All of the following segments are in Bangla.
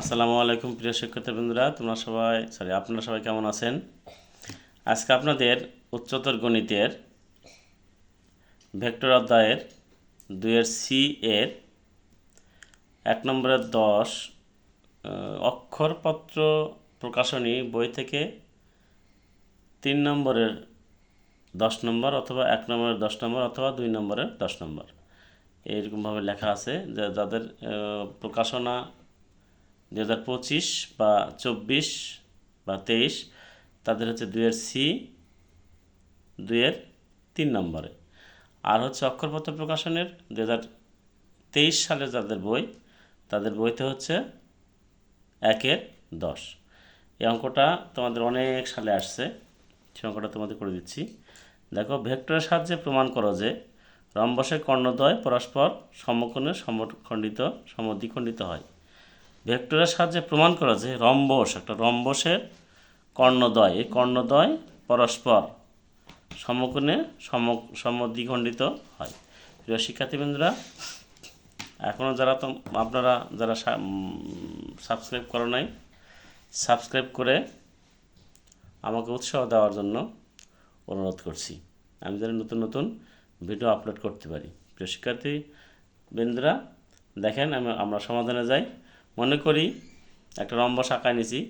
আসসালামু আলাইকুম প্রিয় শিক্ষার্থীবৃন্দরা, তোমরা সবাই সরি আপনারা সবাই কেমন আছেন? আজকে আপনাদের উচ্চতর গণিতের ভেক্টর অধ্যায়ের দুইয়ের সি এর এক নম্বরের দশ অক্ষরপত্র প্রকাশনী বই থেকে তিন নম্বরের দশ নম্বর অথবা এক নম্বরের দশ নম্বর অথবা দুই নম্বরের দশ নম্বর। এইরকমভাবে লেখা আছে যে যাদের প্রকাশনা দু হাজার পঁচিশ বা চব্বিশ বা তেইশ, তাদের হচ্ছে দুইয়ের সি দুইয়ের তিন নম্বরে। আর হচ্ছে অক্ষরপত্র প্রকাশনের দু তেইশ সালে যাদের বই, তাদের বইতে হচ্ছে একের দশ। এই অঙ্কটা তোমাদের অনেক সালে আসছে সে অঙ্কটা তোমাদের করে দিচ্ছি। দেখো, ভেক্টরের সাহায্যে প্রমাণ করো যে রম্বসের কর্ণদ্বয় পরস্পর সমকোণে সমখণ্ডিত, সমদ্বিখণ্ডিত হয়। ভেক্টরের সাহায্যে প্রমাণ করা যে রম্বস, একটা রম্বসের কর্ণদ্বয়, এই কর্ণদ্বয় পরস্পর সমকোণে সম, সমদ্বিখণ্ডিত হয়। প্রিয় শিক্ষার্থীবৃন্দরা এখনও যারা তো, আপনারা যারা সাবস্ক্রাইব করো নাই, সাবস্ক্রাইব করে আমাকে উৎসাহ দেওয়ার জন্য অনুরোধ করছি। আমি যেন নতুন নতুন ভিডিও আপলোড করতে পারি। প্রিয় শিক্ষার্থী বৃন্দরা দেখেন আমি, আমরা সমাধানে যাই। মনে করি একটা রম্বস আঁকায় নিছি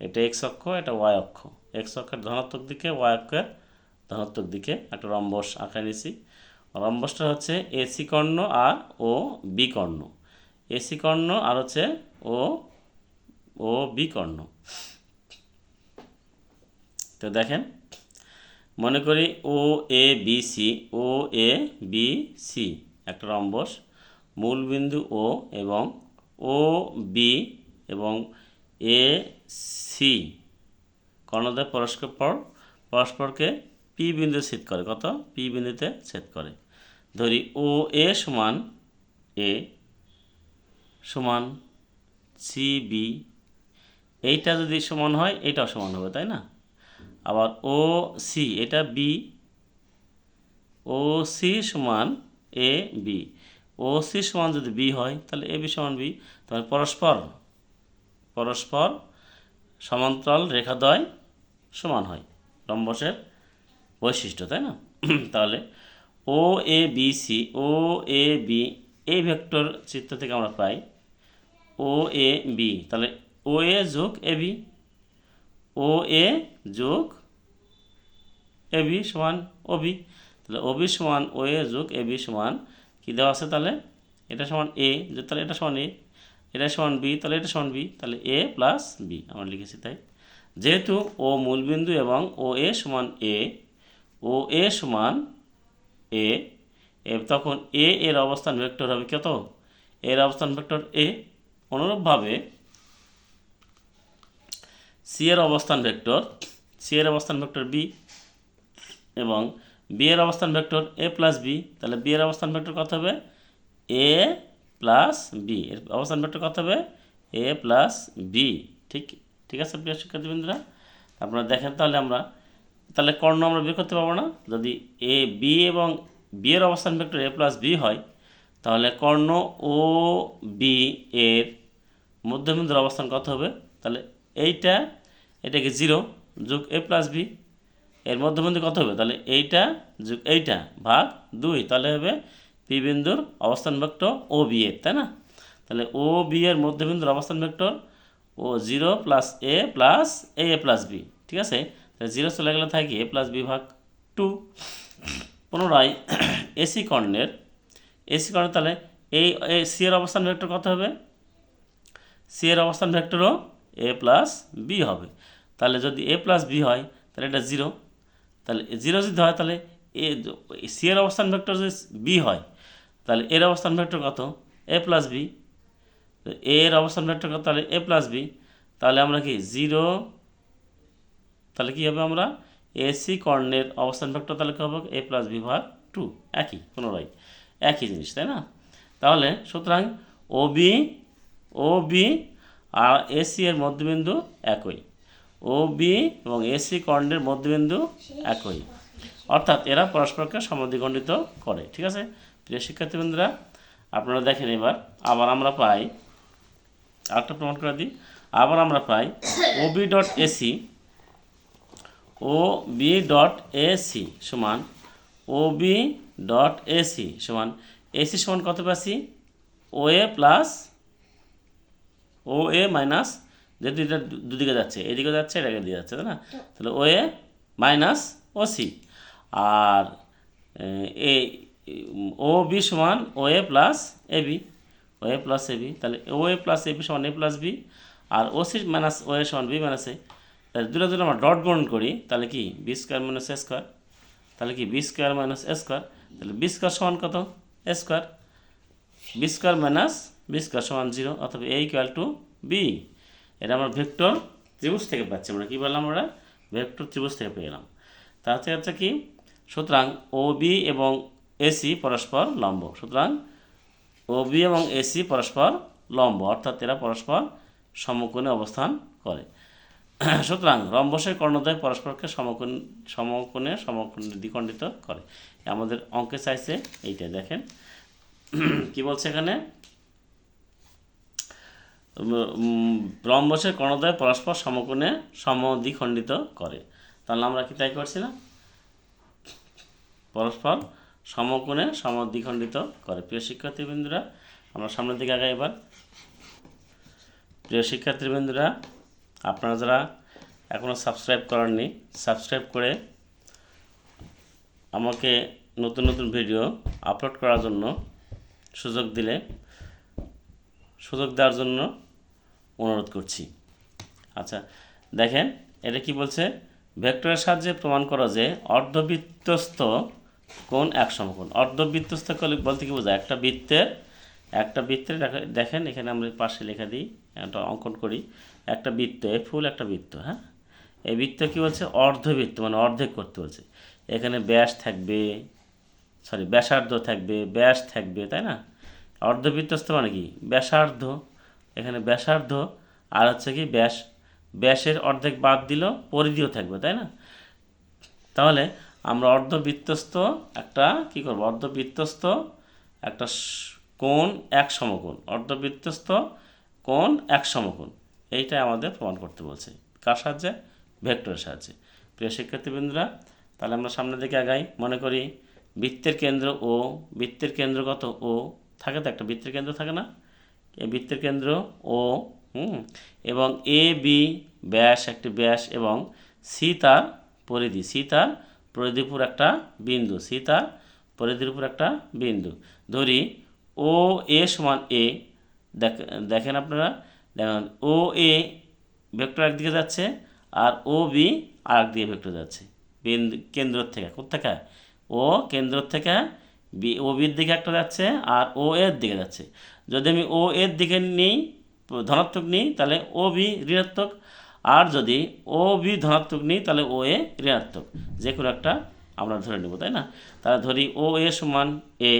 এটা এক্স অক্ষ, এটা ওয়াই অক্ষ। এক্স অক্ষের ধনাত্মক দিকে ওয়াই অক্ষের ধনাত্মক দিকে একটা রম্বস আঁকায় নিছি রম্বসটা হচ্ছে এসি কর্ণ আর ও বি কর্ণ। এসি কর্ণ আর হচ্ছে ও ও বি কর্ণ। তো দেখেন, মনে করি O, A, B, C, O, A, B, C একটা রম্বস মূলবিন্দু ও এবং ও, বি এবং এ, সি। কর্ণদ্বয় পরস্পর পর, পরস্পরকে পি বিন্দু ছেদ করে। কত? পি বিন্দুতে ছেদ করে। ধরি, ও, এ সমান এ সমান সি, বি। এইটা যদি সমান হয় এইটাও সমান হবে, তাই না? আবার ও, সি, এটা বি। ও, সি সমান এ, বি। ও সি সমান যদি বি হয়, তাহলে এ বি সমান বি তাহলে পরস্পর পরস্পর সমান্তরাল রেখাদ্বয় সমান হয় রম্বসের বৈশিষ্ট্য, তাই না? তাহলে O A B C, O A B এই ভেক্টর চিত্র থেকে আমরা পাই ও এ বি, তাহলে ও এ যোগ এ বি, ও এ যোগ এ বি সমান ও বি, তাহলে ও বি সমান ও এ যোগ এ বি সমান কী দেওয়া আছে তাহলে? এটা সমান এ তাহলে এটা সমান এ এটা সমান বি তাহলে এটা সমান বি তাহলে এ প্লাস বি আমরা লিখেছি তাই। যেহেতু ও মূলবিন্দু এবং ও এ সমান এ ও এ সমান এ এ তখন এ এর অবস্থান ভেক্টর হবে কত? এর অবস্থান ভেক্টর এ অনুরূপভাবে সি এর অবস্থান ভেক্টর সি এর অবস্থান ভেক্টর বি এবং বি এর অবস্থান ভেক্টর এ প্লাস বি, তাহলে বি এর অবস্থান ভেক্টর কত হবে? এ প্লাস বি, এর অবস্থান ভেক্টর কত হবে? এ প্লাস বি, ঠিক ঠিক আছে প্রিয় শিক্ষার্থীবৃন্দরা? আপনারা দেখেন তাহলে আমরা, তাহলে কর্ণ আমরা বের করতে পারব না? যদি এ, বি এবং বি এর অবস্থান ভেক্টর এ প্লাস বি হয়, তাহলে কর্ণ ও বি এর মধ্যবিন্দুর অবস্থান কত হবে? তাহলে এইটা, এটাকে জিরো যোগ এ প্লাস বি এর মধ্যবিন্দু কত হবে? তাহলে এইটা এইটা ভাগ দুই, তাহলে হবে পি বিন্দুর অবস্থান ভেক্টর ও বি এর, তাই না? তাহলে ও বি এর মধ্যবিন্দুর অবস্থান vector O zero plus A plus A A plus B, ঠিক আছে? তাহলে জিরো চলে গেলে থাকি এ প্লাস বি ভাগ টু। পুনরায় এসি কর্ণের এসি কর্ণের তাহলে এই সি এর অবস্থান ভেক্টর কত হবে? সি এর অবস্থান ভেক্টরও এ প্লাস বি হবে। তাহলে যদি এ প্লাস বি হয়, তাহলে এটা জিরো। তাহলে জিরো যদি হয়, তাহলে এ সি এর অবস্থান ভেক্টর যদি বি হয়, তাহলে এর অবস্থান ভেক্টর কত? A plus B. এ এর অবস্থান ভেক্টর কত? তাহলে এ প্লাস বি। তাহলে আমরা কি, জিরো, তাহলে কী হবে আমরা? এসি কর্ণের অবস্থান ভেক্টর তাহলে কী হবে? এ প্লাস বি ভাগ টু, একই, পুনরায়, একই জিনিস, তাই না? তাহলে সুতরাং ও বি ও বি আর এসি এর মধ্যবিন্দু একই। ও, বি এবং এসি কর্ণের মধ্যবিন্দু একই। অর্থাৎ এরা পরস্পরকে সমদ্বিখণ্ডিত করে, ঠিক আছে? প্রিয় শিক্ষার্থীবৃন্দরা, আপনারা দেখেন এবার, আবার আমরা পাই, আরেকটা প্রমাণ করে দিই, আবার আমরা পাই, O, B dot AC O, B dot AC সমান, ও, বি ডট এসি সমান এসি সমান কত পাচ্ছি? ও, A plus O, A minus যেহেতু এটা দুদিকে যাচ্ছে এদিকে যাচ্ছে এটাকে দিয়ে যাচ্ছে তাই না? তাহলে O A minus O C R A O B সমান O A plus A B O A plus A B তাহলে O A plus A B সমান A plus B R O C minus O A সমান বি মাইনাস এ তাহলে দুটো দুটো আমরা ডট গ্রহণ করি তাহলে কি? B square minus A square তাহলে কি? B square minus A square তাহলে বি স্কোয়ার সমান কত? A square B square minus B square সমান জিরো অথবা এ ইকুয়াল টু বি এটা আমরা ভেক্টর ত্রিভুজ থেকে পাচ্ছি আমরা কী বললাম আমরা? ভেক্টর ত্রিভুজ থেকে গেলাম। তার থেকে হচ্ছে কি? সুতরাং ও বি এবং এসি পরস্পর লম্ব। সুতরাং ও বি এবং এসি পরস্পর লম্ব, অর্থাৎ এরা পরস্পর সমকোণে অবস্থান করে। সুতরাং রম্বসের কর্ণদ্বয় পরস্পরকে সমকোণ, সমকোণে সমকোণ দ্বিখণ্ডিত করে। আমাদের অঙ্কে চাইছে এইটা দেখেন। কি বলছে এখানে? রম্বসের কর্ণদ্বয় পরস্পর সমকোণে সমদ্বিখণ্ডিত করে। তাহলে আমরা কি তাই করছি না পরস্পর সমকোণে সমদ্বিখণ্ডিত করে। প্রিয় শিক্ষার্থীবৃন্দুরা, আমরা সামনের দিকে আগে এবার। প্রিয় শিক্ষার্থীবৃন্দুরা, আপনারা যারা এখনও সাবস্ক্রাইব করেননি, সাবস্ক্রাইব করে আমাকে নতুন নতুন ভিডিও আপলোড করার জন্য সুযোগ দিলে, সুযোগ দেওয়ার জন্য অনুরোধ করছি। আচ্ছা দেখেন, এটা কি বলছে? ভেক্টরের সাহায্যে প্রমাণ করা যে অর্ধবৃত্তস্থ কোন এক সমকোণ। অর্ধবৃত্তস্থ কল- বলতে কি বোঝায়? একটা বৃত্তের একটা বৃত্তের, দেখা- দেখেন, এখানে আমরা পাশে লেখা দিই, একটা অঙ্কন করি। একটা বৃত্ত এ ফুল একটা বৃত্ত হ্যাঁ? এই বৃত্ত কী বলছে? অর্ধবৃত্ত মানে অর্ধেক করতে বলছে। এখানে ব্যাস থাকবে সরি ব্যাসার্ধ থাকবে, ব্যাস থাকবে, তাই না? অর্ধবৃত্তস্থ মানে কি? ব্যাসার্ধ এখানে ব্যাসার্ধ, আর হচ্ছে কি ব্যাস, ব্যাসের অর্ধেক বাদ দিল, পরিধিও থাকবে, তাই না? তাহলে আমরা অর্ধবৃত্তস্থ একটা, কি করব? অর্ধবৃত্তস্থ একটা কোণ এক সমকোণ। অর্ধবৃত্তস্থ কোণ এক সমকোণ। এইটাই আমাদের প্রমাণ করতে বলছে। কার সাহায্যে? ভেক্টরের সাহায্যে। প্রিয় শিক্ষার্থীবৃন্দরা, তাহলে আমরা সামনের দিকে আগাই। মনে করি বৃত্তের কেন্দ্র ও, বৃত্তের কেন্দ্র কত? ও। থাকে তো একটা বৃত্তের কেন্দ্র থাকে না? এই বৃত্তের কেন্দ্র, ও, হুম, এবং এ, বি, ব্যাস, একটি ব্যাস, এবং সি তার পরিধি। সি তার পরিধির উপর একটা বিন্দু। সি তার পরিধির উপর একটা বিন্দু। ধরি, ও, এ সমান এ। দেখ- দেখেন আপনারা, দেখেন, ও, এ ভেক্টর একদিকে যাচ্ছে, আর ও, বি আর একদিকে ভেক্টর যাচ্ছে। বিন্দু, কেন্দ্র থেকে কোথেকে ও, কেন্দ্র থেকে বি, ও বির দিকে একটা যাচ্ছে আর ও এর দিকে যাচ্ছে। যদি আমি ও এর দিকে নিই, ধনাত্মক নিই, তাহলে ও বি ঋণাত্মক। আর যদি ও বি ধনাত্মক নিই, তাহলে ও এ ঋণাত্মক। যে কোনো একটা আমরা ধরে নেব, তাই না? তাহলে ধরি ও এ সমান এ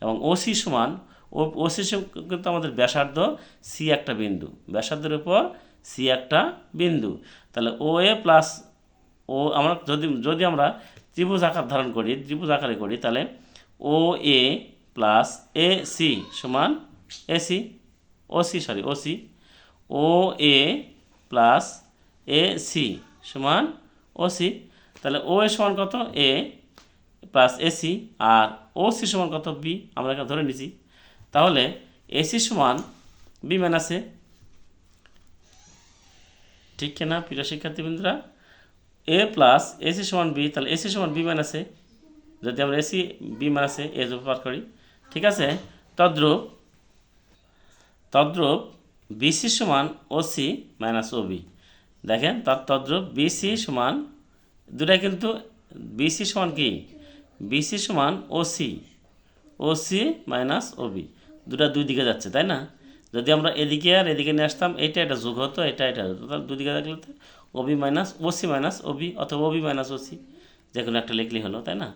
এবং ও সি সমান, ও ও সি কিন্তু আমাদের ব্যাসার্ধ সি একটা বিন্দু। ব্যাসার্ধের উপর সি একটা বিন্দু। তাহলে ও এ প্লাস ও, আমরা যদি যদি আমরা ত্রিভুজ আকার ধারণ করি, ত্রিভুজ আকারে করি, তাহলে O A plus A C সমান A C C sorry O C O A plus A C সমান ও সি তাহলে ও এ সমান কত? এ প্লাস এসি আর ও সি সমান কত? বি আমরা ধরে নিছি। তাহলে এসি সমান বি মাইনাস এ ঠিক কিনা প্রিয় শিক্ষার্থীবৃন্দরা? এ প্লাস এসি সমান বি তাহলে এসি সমান বি মাইনাস এ যদি আমরা AC B minus A A পার করি। ঠিক আছে? তদ্রূপ তদ্রূপ বিসি সমান ওসি মাইনাস ও বি দেখেন, তার তদ্রূপ বিসি সমান, দুটাই কিন্তু বিসি সমান কি? বিসি সমান ওসি ওসি মাইনাস ওবি দুটা দুই দিকে যাচ্ছে, তাই না? যদি আমরা এদিকে আর এদিকে নিয়ে আসতাম, এটা এটা যোগ হতো, এটা এটা হতো। তাহলে দুদিকে তো OB minus OC minus OB অথবা ওবি মাইনাস ওসি যে কোনো একটা লিখলেই হলো, তাই না?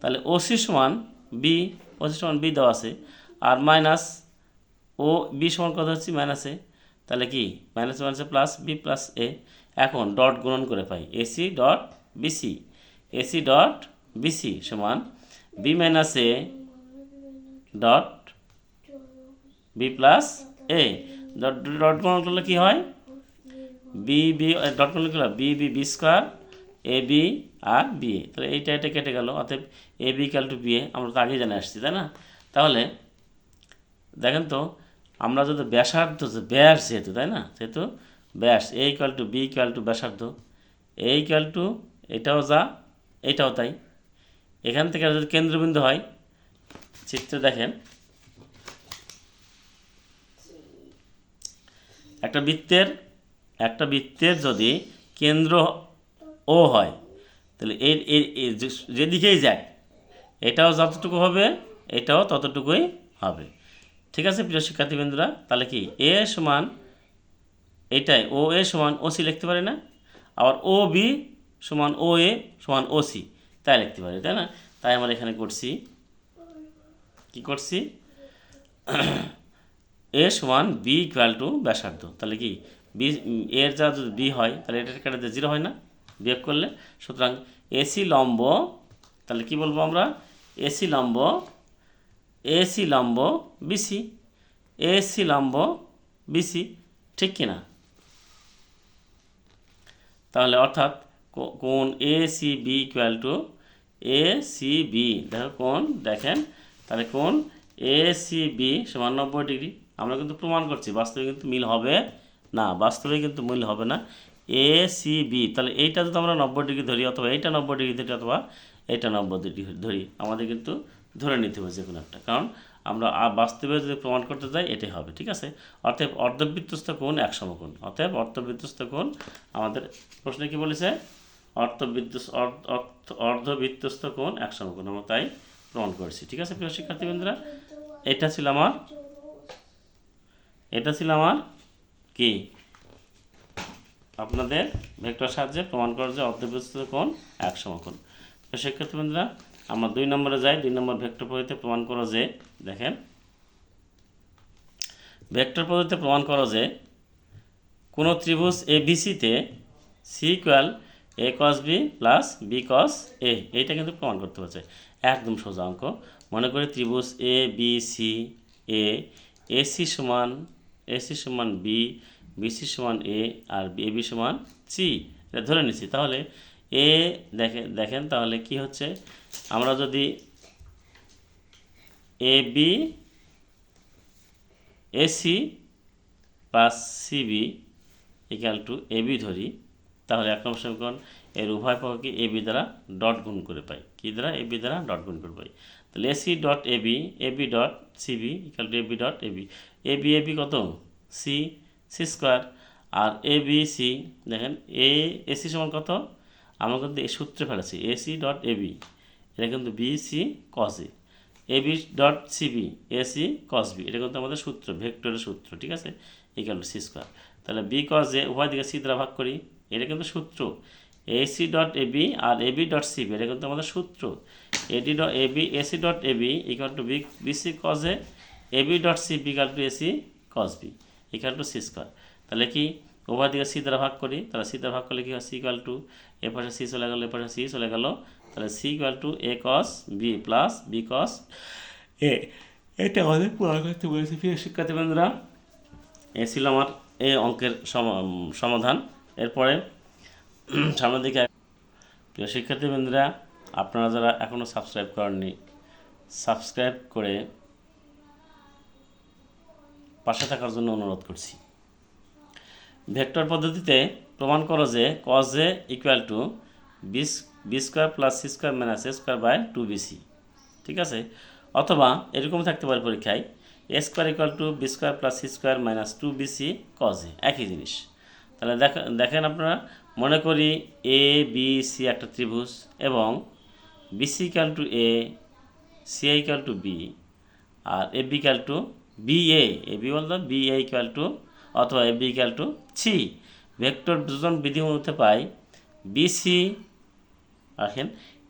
তাহলে ওসি সমান বি ওসি সমান বি দেওয়া আছে। আর মাইনাস ও বি সমান কত হচ্ছে? মাইনাস তাহলে কি? মাইনাস মাইনাসে প্লাস বি প্লাস এ। এখন ডট গুণন করে পাই। AC dot BC AC dot BC সমান B minus A dot B plus A. Dot dot গুণ করলে কী হয়? বি বি ডট গুণ করলে B B B square, A, B R B A তাহলে এইটা এটা কেটে গেল, অতএব A B equal to B A আমরা তো আগেই জেনে আসছি, তাই না? তাহলে দেখেন তো, আমরা যদি ব্যাসার্ধ ব্যাস যেহেতু, তাই না? সেহেতু ব্যাস, A equal to B equal to ব্যাসার্ধ, এ ইকাল টু এটাও যা, এটাও তাই। এখান থেকে যদি কেন্দ্রবিন্দু হয়, চিত্রে দেখেন, একটা বৃত্তের একটা বৃত্তের যদি কেন্দ্র ও হয় তাহলে এর এর যেদিকেই যায় এটাও যতটুকু হবে, এটাও ততটুকুই হবে। ঠিক আছে, প্রিয় শিক্ষার্থীবৃন্দরা? তাহলে কি? এ সমান এটাই, ও এ সমান ও সি লিখতে পারে না? আবার ও বি সমান ও এ সমান ও সি তাই লিখতে পারি, তাই না? তাই আমরা এখানে করছি, কি করছি? এ সমান বি ইকুয়াল টু ব্যাসার্ধ, তাহলে কি? বি, এর যা যদি বি হয়, তাহলে এটার কাটাতে জিরো হয় না? বিয়োগ করলে, সুতরাং এসি লম্ব, তাহলে কি বলব আমরা? এসি লম্ব এসি লম্ব, বিসি, এসি লম্ব, বিসি, ঠিক কিনা তাহলে অর্থাৎ কো- কোণ A C B equal to A C B দেখো কোণ দেখেন, তাহলে কোণ এ সি বি সমান নব্বই ডিগ্রি, আমরা কিন্তু প্রমাণ করছি, বাস্তবে কিন্তু মিল হবে না, বাস্তবে কিন্তু মিল হবে না এ সি বি তাহলে এইটা যদি আমরা নব্বই ডিগ্রি ধরি অথবা এইটা নব্বই ডিগ্রি ধরি অথবা এইটা নব্বই ডিগ্রি ধরি, আমাদের কিন্তু ধরে নিতে হবে যে কোনো একটা। কারণ আমরা বাস্তবে যদি প্রমাণ করতে যাই, এটাই হবে, ঠিক আছে? অতএব অর্ধবৃত্তস্থ কোণ এক সমকোণ। অতএব অর্ধবৃত্তস্থ কোণ আমাদের প্রশ্নে কি বলেছে? অর্ধবৃত্ত অর্ধবৃত্তস্থ কোণ এক সমকোণ, আমরা তাই প্রমাণ করেছি, ঠিক আছে প্রিয় শিক্ষার্থীবৃন্দরা? এটা ছিল আমার, এটা ছিল আমার কি? আপনাদের ভেক্টর সাহায্যে প্রমাণ করা যে অর্ধবৃত্ত কোণ এক সমকোণ। তো শিক্ষার্থীবৃন্দরা আমরা দুই নম্বরে যাই, দুই নম্বর ভেক্টর পদ্ধতিতে প্রমাণ করো যে, দেখেন। ভেক্টর পদ্ধতিতে প্রমাণ করো যে, কোনো ত্রিভুজ A বিসিতে C equal A cos B plus B cos A এইটা কিন্তু প্রমাণ করতে হচ্ছে একদম সোজা অঙ্ক। মনে করি ত্রিভুজ A B C A AC সমান এসি সমান বি বিসি সমান এ আর এ বি সমান সি। এটা ধরে নিচ্ছি। তাহলে এ দেখেন দেখেন তাহলে কি হচ্ছে? আমরা যদি A B AC plus CB equal to AB ধরি, তাহলে এক নম্বর সমীকরণ, এর উভয় পক্ষকে এবি দ্বারা ডট গুণ করে পাই। কী দ্বারা? এবি দ্বারা ডট গুণ করে পাই। তাহলে AC dot AB AB dot CB equal to AB dot AB AB AB কত? সি। সি স্কোয়ার আর এ, বি, সি, দেখেন, এ এসি সমান কত? আমরা কিন্তু সূত্রে ফেলেছি এসি ডট এবি এটা কিন্তু B, C cos A. AB dot CB AC cos B. এটা কিন্তু আমাদের সূত্র, ভেক্টরের সূত্র, ঠিক আছে? ইকাল সি স্কোয়ার তাহলে বি কস এ উভয় দিকে সি দ্বারা ভাগ করি, এটা কিন্তু সূত্র। এসি ডট এবি আর এবি ডট সিবি এটা কিন্তু আমাদের সূত্র। AD dot AB AC dot AB equal to B BC cos A AB dot CB equal to AC cos B equal to C square তাহলে কি? উভয় দিকে সি দ্বারা ভাগ করি, তাহলে সি দ্বারা ভাগ করলে কি হয়? সি ইকাল টু এ পাশে সি চলে গেল, এ পাশে সি চলে গেল। তাহলে C equal to A cos B plus B cos A এটা আমাদের পড়া করতে বলেছে, প্রিয় শিক্ষার্থী বন্ধুরা এ ছিল আমার এই অঙ্কের সম- সমাধান। এরপরে সামনের দিকে প্রিয় শিক্ষার্থী বন্ধুরা আপনারা যারা এখনও সাবস্ক্রাইব করেননি সাবস্ক্রাইব করে পাশে থাকার জন্য অনুরোধ করছি। ভেক্টর পদ্ধতিতে প্রমাণ করো যে কজ এ ইকুয়াল টু বিস B square plus C square minus A square by two BC ঠিক আছে? অথবা এরকম থাকতে পারে পরীক্ষায় A square equal to B square plus C square minus two BC cos A একই জিনিস। তাহলে দেখ দেখেন আপনারা, মনে করি এ বি সি একটা ত্রিভুজ এবং BC equal to A C equal to B R A B equal to B A A B বলতো বি এ ইকাল টু অথবা A B equal to C vector দুজন বিধি মধ্যে পাই বিসি রাখেন,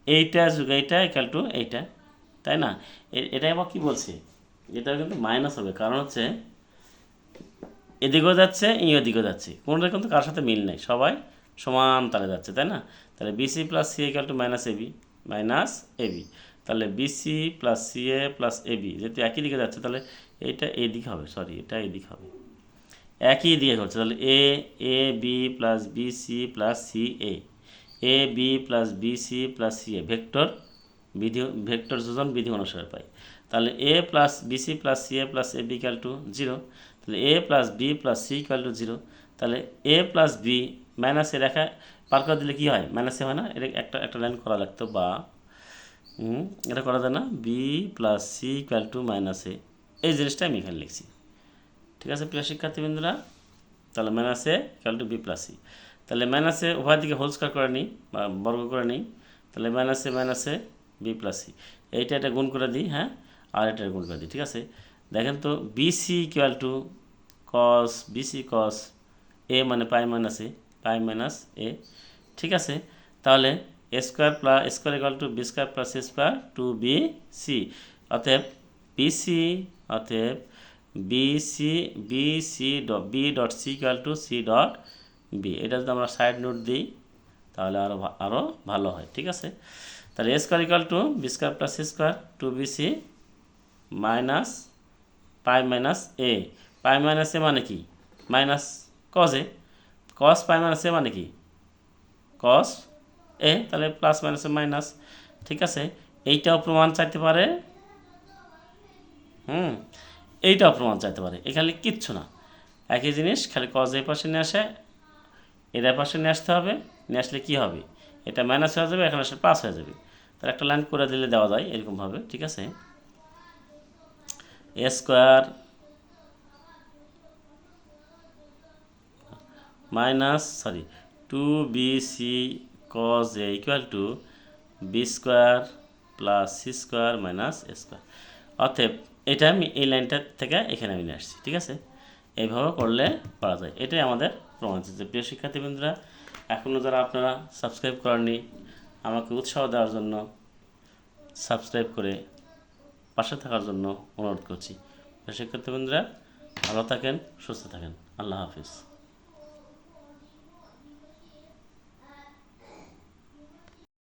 এইটা যুগ এইটা ইকাল টু এইটা, তাই না? এটা আবার কী বলছে? এটা কিন্তু মাইনাস হবে, কারণ হচ্ছে এদিকেও যাচ্ছে, এই ওদিকেও যাচ্ছে। কোনোটা কিন্তু কার সাথে মিল নেই, সবাই সমান তালে যাচ্ছে, তাই না? তাহলে BC plus C equal to minus AB minus AB তাহলে BC plus C A plus AB যেহেতু একই দিকে যাচ্ছে, তাহলে এইটা এই দিকে হবে সরি এটা এই দিকে হবে। একই দিয়ে করছে তাহলে A A B plus B C plus C A A B plus B C plus C A vector বিধি ভেক্টর যোজন বিধি অনুসারে পাই। তাহলে A plus B C plus C A plus A B equal to zero তাহলে A plus B plus C equal to zero তাহলে এ প্লাস বি মাইনাসে রেখা পার করে দিলে কী হয়? মাইনাসে হয় না? এটা একটা একটা লাইন করা লাগতো বা এটা করা যায় না। B plus C equal to minus A এই জিনিসটা আমি এখানে লিখছি। ঠিক আছে, প্রিয় শিক্ষার্থীবৃন্দরা? তাহলে মাইনাসে ইকাল টু বি প্লাস তাহলে মাইনাসে উভয় দিকে হোল স্কোয়ার করে নিই বা বর্গ করে নিই। তাহলে মাইনাসে মাইনাসে বি প্লাস সি এইটা এটা গুণ করে দিই হ্যাঁ? আর এটা গুণ করে দিই, ঠিক আছে? দেখেন তো BC equal to cos BC cos A মানে pi minus A pi minus এ ঠিক আছে? তাহলে A square plus square equal to B square plus A square two B C অতএব বিসি অতএব BC B C dot B dot C equal to C dot B এটা যদি আমরা সাইড নোট দিই, তাহলে আরও আরও ভালো হয়, ঠিক আছে? তাহলে A square equal to B square plus square two B C minus pi minus A pi minus A মানে কি? Minus cos A cos pi minus A মানে কি? কস এ তাহলে প্লাস মাইনাসে মাইনাস ঠিক আছে? এইটাও প্রমাণ চাইতে পারে হুম, এইটাও প্রমাণ চাইতে পারে। এখানে কিচ্ছু না। একই জিনিস খালি কজ এই পাশে নিয়ে আসে এর পাশে নিয়ে আসতে হবে, নিয়ে আসলে কী হবে? এটা মাইনাস হয়ে যাবে, এখানে আসলে প্লাস হয়ে যাবে। তার একটা লাইন করে দিলে দেওয়া যায় এরকমভাবে, ঠিক আছে? A square minus sorry two B C cos A equal to B square plus C square minus A square অতএব এটা আমি এই লাইনটা থেকে এখানে আমি নিয়ে আসছি, ঠিক আছে? এইভাবে করলে পারা যায়। এটাই আমাদের প্রমাণ যে প্রিয় শিক্ষার্থীবৃন্দরা এখনও যারা আপনারা সাবস্ক্রাইব করেননি, আমাকে উৎসাহ দেওয়ার জন্য সাবস্ক্রাইব করে পাশে থাকার জন্য অনুরোধ করছি। শিক্ষার্থীবৃন্দরা, ভালো থাকেন, সুস্থ থাকেন। আল্লাহ হাফিজ।